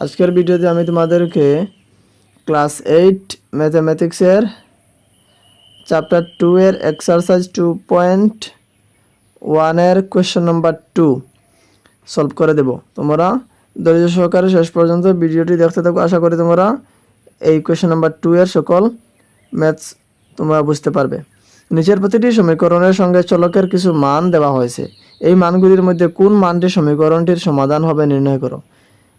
আজকের ভিডিওতে আমি তোমাদেরকে ক্লাস এইট ম্যাথামেটিক্সের চ্যাপ্টার টু এর এক্সারসাইজ টু পয়েন্ট ওয়ানের কোয়েশ্চেন নাম্বার টু সলভ করে দেব। তোমরা ধৈর্য সহকারে শেষ পর্যন্ত ভিডিওটি দেখতে থাকো। আশা করি তোমরা এই কোয়েশ্চেন নাম্বার টু এর সকল ম্যাথস তোমরা বুঝতে পারবে। নিচের প্রতিটি সমীকরণের সঙ্গে চলকের কিছু মান দেওয়া হয়েছে। এই মানগুলির মধ্যে কোন মানটি সমীকরণটির সমাধান হবে নির্ণয় করো।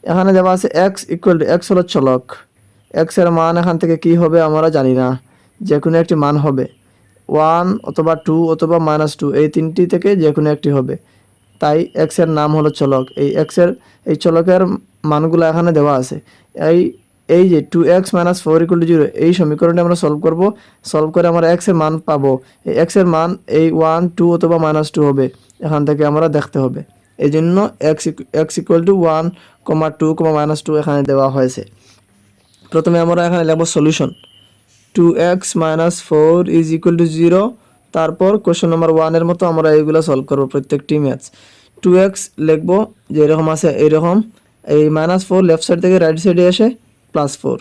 এখানে দেওয়া আছে এক্স ইকুয়াল টু এক্স হলো চলক। এক্সের মান এখান থেকে কি হবে আমরা জানি না। যে কোনো একটি মান হবে। ওয়ান অথবা টু অথবা মাইনাস টু এই তিনটি থেকে যে কোনো একটি হবে। তাই এক্সের নাম হলো চলক। এই এক্সের, এই চলকের মানগুলো এখানে দেওয়া আছে। এই এই যে two x minus four equal to zero এই সমীকরণটি আমরা সলভ করব। সলভ করে আমরা এক্সের মান পাবো। এই এক্সের মান এই ওয়ান টু অথবা মাইনাস টু হবে। এখান থেকে আমরা দেখতে হবে। এই জন্য x x equal to one comma two comma minus two এখানে দেওয়া হয়েছে। প্রথমে আমরা এখানে লিখব solution two x minus four is equal to zero তারপর কোশ্চেন নাম্বার ওয়ানের মতো আমরা এইগুলো সলভ করব প্রত্যেকটি ম্যাথস টু এক্স লিখব যে এরকম আছে এইরকম। এই মাইনাস ফোর লেফট সাইড থেকে রাইট সাইডে এসে প্লাস ফোর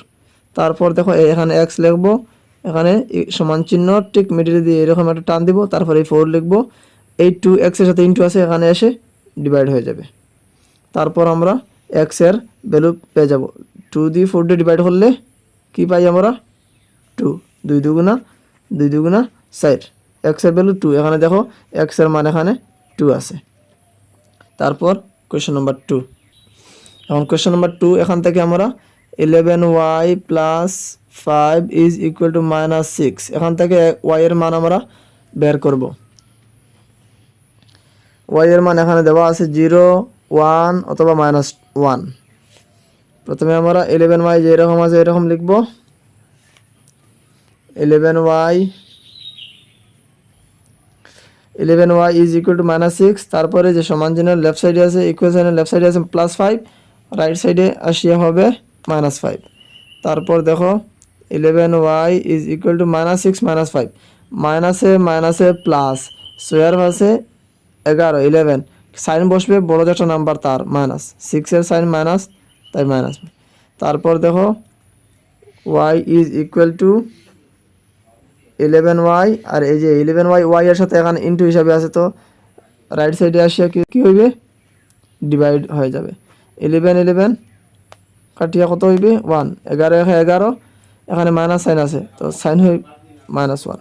তারপর দেখো এখানে এক্স লিখব, এখানে সমান চিহ্ন ঠিক মিডিলে দিয়ে এরকম একটা টান দিব, তারপর এই ফোর লিখব। এই টু এক্সের সাথে ইন্টু আছে, এখানে এসে ডিভাইড হয়ে যাবে। তারপর আমরা এক্সের ভ্যালু পেয়ে যাব। টু দিয়ে ফোর দিয়ে ডিভাইড করলে কি পাই আমরা? টু দুই দুগুণা দুই দুগুণা সাইড এক্সের ভ্যালু টু এখানে দেখো এক্সের মান এখানে টু আছে। তারপর কোয়েশ্চেন নাম্বার টু এখন কোয়েশ্চেন নাম্বার টু এখান থেকে আমরা eleven y plus five is equal to minus six এখান থেকে ওয়াই এর মান আমরা বের করব। ওয়াই এর মান এখানে দেওয়া আছে জিরো, ওয়ান অথবা মাইনাস ওয়ান। প্রথমে আমরা ইলেভেন ওয়াই যেরকম আছে এরকম লিখব। Eleven y eleven y is equal to minus six তারপরে যে সমান চিহ্নের লেফট সাইডে আছে ইকুয়েশনের লেফট সাইডে আছে প্লাস ফাইভ রাইট সাইডে আসিয়া হবে মাইনাস ফাইভ তারপর দেখো eleven y is equal to minus six minus five মাইনাসে মাইনাসে প্লাস সোয়ার ভাসে এগারো ইলেভেন সাইন বসবে, বড় যেটা নাম্বার তার মাইনাস সিক্সের সাইন মাইনাস তাই মাইনাস তারপর দেখো y is equal to eleven y আর এই যে ইলেভেন ওয়াই ওয়াই এর সাথে এখানে ইন্টু হিসাবে আছে তো রাইট সাইডে আসিয়া কি, কী হইবে? ডিভাইড হয়ে যাবে। ইলেভেন ইলেভেন কাটিয়া কত হইবে? ওয়ান এগারো এগারো এখানে মাইনাস সাইন আছে, তো সাইন হই মাইনাস ওয়ান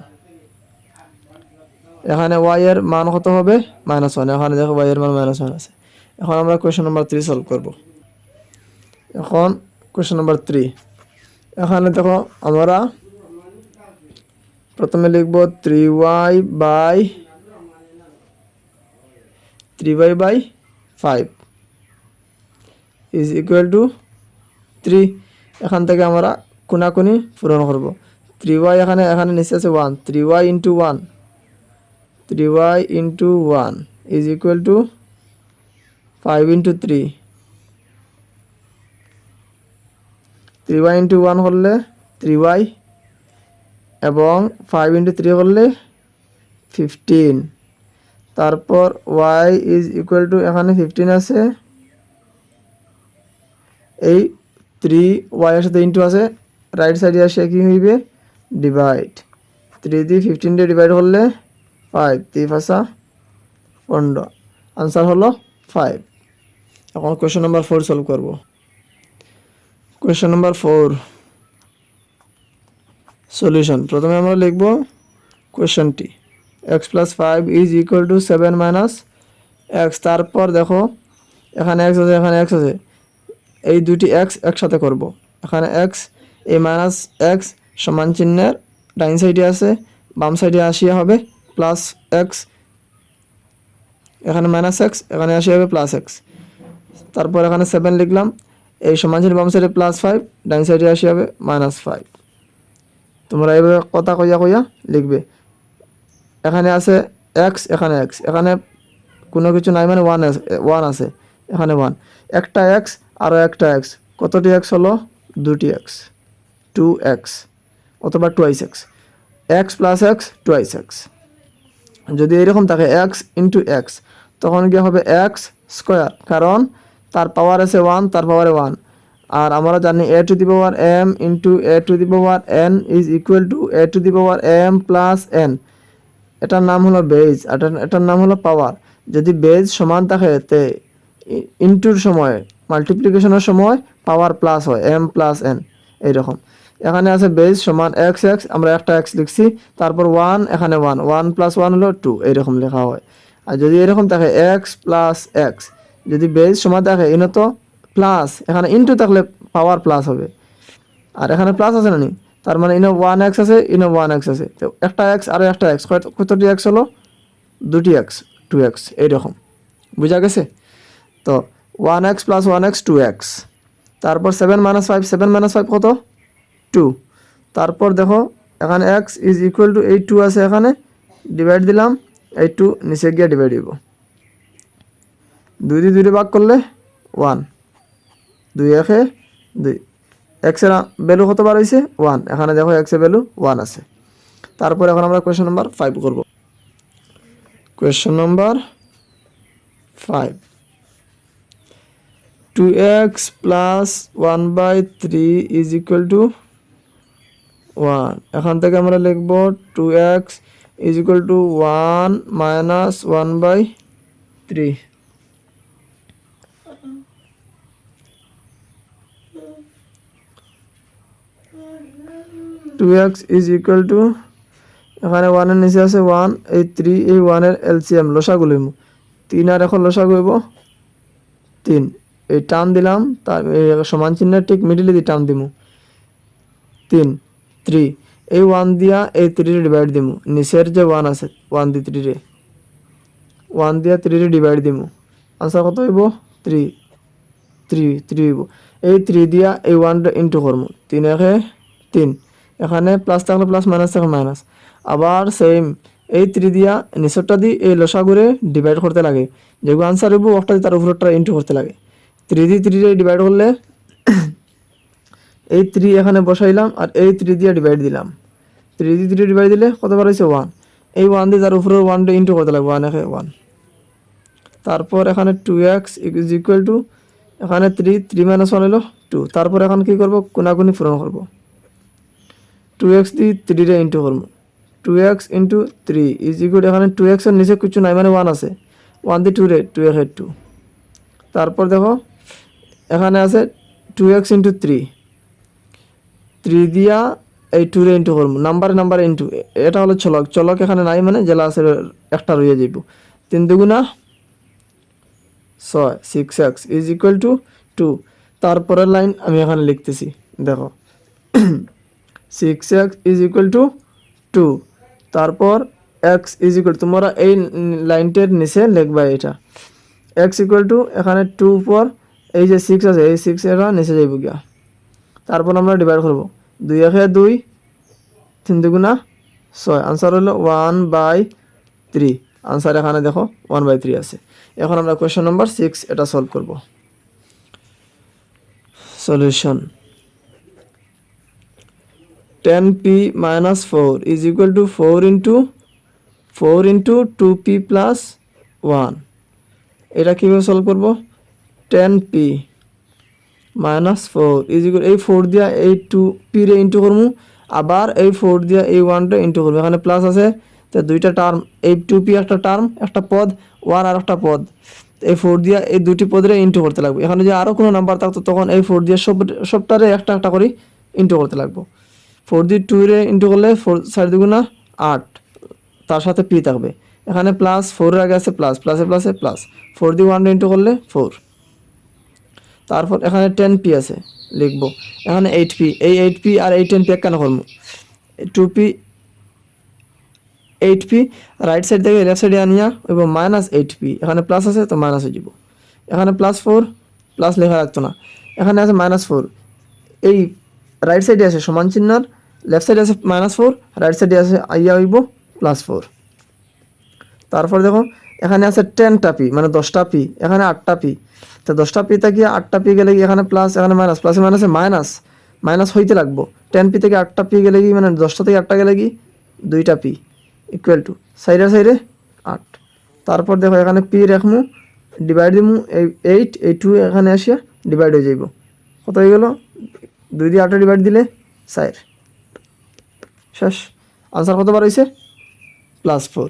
এখানে ওয়াই এর মান কত হবে? মাইনাস ওয়ান এখানে দেখো ওয়াই এর মান মাইনাস ওয়ান আছে। এখন আমরা কোয়েশ্চেন নাম্বার থ্রি সলভ করব। এখন কোয়েশ্চেন নাম্বার থ্রি এখানে দেখো আমরা প্রথমে লিখব three y by three y by five is equal to three এখান থেকে আমরা কোনাকুনি পূরণ করব। থ্রি ওয়াই এখানে এখানে নিচে আছে one three y into one three y into one is equal to five into three three y into one করলে থ্রি ওয়াই এবং ফাইভ ইন্টু থ্রি করলে ফিফটিন তারপর ওয়াই ইজ ইকুয়াল টু এখানে fifteen আছে। এই থ্রি ওয়াইয়ের সাথে into আছে রাইট সাইডে আসে কি হইবে? ডিভাইড থ্রি দিয়ে ফিফটিন দিয়ে ডিভাইড করলে ফাইভ থ্রি ফাঁসা পনেরো আনসার হলো ফাইভ এখন কোয়েশ্চেন নাম্বার ফোর সলভ করব। কোয়েশ্চেন নাম্বার ফোর সলিউশন প্রথমে আমরা লিখব কোয়েশ্চেনটি x plus five is equal to seven minus x তারপর দেখো, এখানে এক্স আছে, এখানে এক্স আছে। এই দুটি এক্স একসাথে করব। এখানে এক্স এই মাইনাস এক্স সমান চিহ্নের ডাইন সাইডে আছে, বাম সাইডে আসিয়া হবে। প্লাস এক্স এখানে মাইনাস এক্স এখানে আসিয়া হবে প্লাস এক্স তারপর এখানে সেভেন লিখলাম, এই চিহ্ন বাম সাইডে প্লাস ফাইভ ডাইন সাইডে আসিয়া হবে মাইনাস ফাইভ তোমরা এইভাবে কথা কইয়া কইয়া লিখবে। এখানে আছে এক্স এখানে এক্স এখানে কোনো কিছু নাই মানে ওয়ান ওয়ান আছে, এখানে ওয়ান একটা এক্স আরও একটা এক্স কতটি এক্স হলো? দুটি এক্স টু এক্স অথবা twice x x plus x twice x যদি এরকম থাকে এক্স ইন্টু এক্স তখন গিয়ে হবে এক্স স্কোয়ার কারণ তার পাওয়ার আছে ওয়ান তার পাওয়ারে ওয়ান আর আমরা জানি a to the power m into a to the power n is equal to a to the power m plus n এটার নাম হলো বেজ এটার নাম হলো পাওয়ার যদি বেজ সমান থাকে, তে ইন্টুর সময় মাল্টিপ্লিকেশনের সময় পাওয়ার প্লাস হয় এম প্লাস এন এইরকম। এখানে আছে বেজ সমান এক্স এক্স আমরা একটা এক্স লিখছি, তারপর ওয়ান এখানে ওয়ান ওয়ান প্লাস ওয়ান হলো টু এইরকম লেখা হয়। আর যদি এরকম থাকে এক্স প্লাস এক্স যদি বেজ সমান থাকে ইনো তো প্লাস এখানে ইন্টু থাকলে পাওয়ার প্লাস হবে। আর এখানে প্লাস আছে না নি তার মানে ইনো ওয়ান এক্স আছে ইনো ওয়ান এক্স আছে। তো একটা এক্স আর একটা এক্স কতটি এক্স হলো? দুটি এক্স টু এক্স এইরকম। বুঝা গেছে? তো one x plus one x two x তারপর seven minus five seven minus five কত? টু তারপর দেখো, এখানে এক্স ইজ ইকুয়াল টু এই টু আছে এখানে ডিভাইড দিলাম এই টু নিচে গিয়ে ডিভাইড দিব দুই দিয়ে দুইটি ভাগ করলে ওয়ান দুই একে দুই। এক্সের ভ্যালু কতবার হয়েছে ওয়ান এখানে দেখো এক্সের ভ্যালু ওয়ান আছে। তারপর এখন আমরা কোয়েশ্চেন নাম্বার ফাইভ করব। Question number five two x plus one by three is equal to one এখান থেকে আমরা লিখব two x is equal to one minus one by three two x is equal to এখানে ওয়ানের নিচে আছে one এই থ্রি এই ওয়ানের এলসিএম লসাগু লইব তিন আর এখন লসাগু হইব তিন। এই টান দিলাম, তার সমান চিহ্নের ঠিক মিডিলে দিয়ে টান দিমু। তিন। থ্রি এই ওয়ান দিয়া এই থ্রি ডিভাইড দিমু। নিচের যে ওয়ান আছে, ওয়ান দি থ্রি রে ওয়ান দিয়া থ্রি রে ডিভাইড দিমু। আনসার কত হইব? থ্রি থ্রি থ্রি হইব। এই থ্রি দিয়া এই ওয়ানটা ইন্টু করব তিন একে তিন। এখানে প্লাস থাকলে প্লাস মাইনাস থাকলে মাইনাস আবার সেম এই থ্রি দিয়া নিচরটা দি এই লসাগুরে ডিভাইড করতে লাগে। যেগুলো আনসার হইব দিয়ে তার উপরটা ইন্টু করতে লাগে। থ্রি দি থ্রি দিয়ে ডিভাইড করলে এই থ্রি এখানে বসাইলাম আর এই থ্রি দিয়ে ডিভাইড দিলাম। থ্রি দি থ্রি ডিভাইড দিলে কতবার হয়েছে? ওয়ান এই ওয়ান দিয়ে তার উপরে ওয়ানটা ইন্টু করতে লাগবে ওয়ান একে ওয়ান তারপর এখানে two x is equal to এখানে থ্রি থ্রি মাইনাস ওয়ান হলো টু তারপর এখন কি করব? কোনাকুনি পূরণ করব। টু এক্স দিয়ে থ্রি রে ইন্টু করব। Two x into three is equal এখানে টু এক্সের নিচে কিছু নাই মানে ওয়ান আছে। ওয়ান দি টু রে টু এক্স টু তারপর দেখো, এখানে আছে two x into three three দিয়া এই টু রে ইন্টু করব। নাম্বারে নাম্বারে ইন্টু এটা হলো চলক। চলক এখানে নাই মানে জেলা আছে একটা রয়ে যাইব। তিন দুগুণা ছয় six x is equal to two তারপরের লাইন আমি এখানে লিখতেছি। দেখো। Six x is equal to two তারপর এক্স ইজ ইকুয়াল তোমরা এই লাইনটার নিচে লিখবা এটা। এক্স ইকুয়াল টু এখানে টু পর এই যে সিক্স আছে, এই সিক্স এটা নিচে যাইব গিয়া। তারপর আমরা ডিভাইড করব। দুই একে দুই, তিন দুগুণা ছয়। আনসার হলো ওয়ান বাই থ্রি আনসার এখানে দেখো ওয়ান বাই থ্রি আছে। এখন আমরা কোয়েশ্চেন নাম্বার সিক্স এটা সলভ করব। Solution ten p minus four is equal to four into four into two p plus one এটা কীভাবে সলভ করব? Ten p minus four is equal এই ফোর দিয়া এই টু পি রে ইন্টু করব আবার এই ফোর দিয়া এই ওয়ানটা ইন্টু করব এখানে প্লাস আছে, তো দুইটা টার্ম এই টু পি একটা টার্ম একটা পদ ওয়ান আর একটা পদ। এই ফোর দিয়া এই দুটি পদরে ইন্টু করতে লাগবে। এখানে যদি আরও কোনো নাম্বার থাকতো, তখন এই ফোর দিয়ে সব, সবটারে একটা একটা করে ইন্টু করতে লাগবো। ফোর দিয়ে টু রে ইন্টু করলে ফোর চার দুগুণা আট, তার সাথে পি থাকবে। এখানে প্লাস ফোরের আগে আছে প্লাস প্লাসে প্লাসে প্লাস ফোর দিয়ে ওয়ান ইন্টু করলে ফোর তারপর এখানে টেন পি আছে, লিখব। এখানে এইট পি এই এইট পি আর এই টেন পি কেন করব? Two p eight p right side থেকে লেফট সাইডে আনিয়া এবং মাইনাস এইট পি এখানে প্লাস আছে তো মাইনাস হয়ে যাব এখানে প্লাস ফোর প্লাস লেখা রাখতো না। এখানে আছে মাইনাস ফোর এই রাইট সাইডে আছে সমান চিহ্নর লেফট সাইডে আছে মাইনাস ফোর রাইট সাইডে আছে আইয়া হইব প্লাস ফোর তারপর দেখো এখানে আছে টেনটা পি মানে দশটা পি এখানে আটটা পি তো দশটা পি থেকে আটটা পি গেলে কি এখানে প্লাস এখানে মাইনাস প্লাসে মাইনাসে মাইনাস মাইনাস হইতে লাগবো। টেন পি থেকে আটটা পি গেলে কি মানে দশটা থেকে আটটা গেলে কি দুইটা পি ইকুয়াল টু সাইডে সাইডে আট। তারপর দেখো এখানে পি রাখমু ডিভাইড দিমু, এই এইট এই টু এখানে আসিয়া ডিভাইড হয়ে যাইব। কত হয়ে গেল? দুই দিয়ে আটটা ডিভাইড দিলে সাইড শেষ। আনসার কতবার হয়েছে প্লাস ফোর